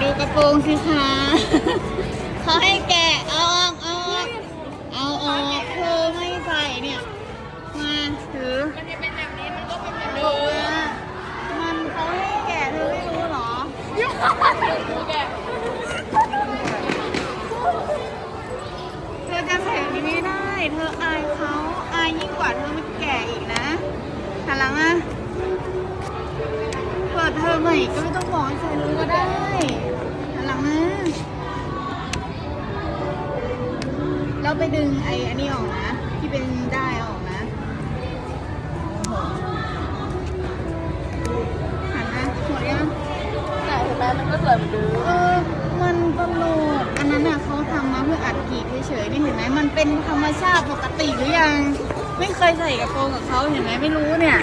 ดูกระโปรงสิคะเขาให้แกะเอาออกเอาออกเอาออกเธอไม่ใส่เนี่ย มาถือมันจะเป็นแบบนี้มันก็เป็นแบบบอกว่ามันเขาให้แกะเธอไม่รู้เหรอนี้เธอจะใส่แบบนี้ไม่ได้ เธออายเขาอายยิ่งกว่าเธอไม่แก่อีกนะหันหลังอะเปิดเธอใหม่ก็ไม่ต้องบอกให้ใครรู้ก็ได้ เราไปดึงไอ้อันนี้ออกนะ ที่เป็นได้ายออกนะโอ้โหหันนะหมดยังแต่เห็นไหมมันก็สวยเหมือนเดิมเออ มันตลกอันนั้นน่ะเขาทำมาเพื่ออัดกรีดเฉยๆนี่เห็นไหมมันเป็นธรรมชาติปกติหรือยัง ไม่เคยใส่กระโปรงกับเขาเห็นไหมไม่รู้เนี่ย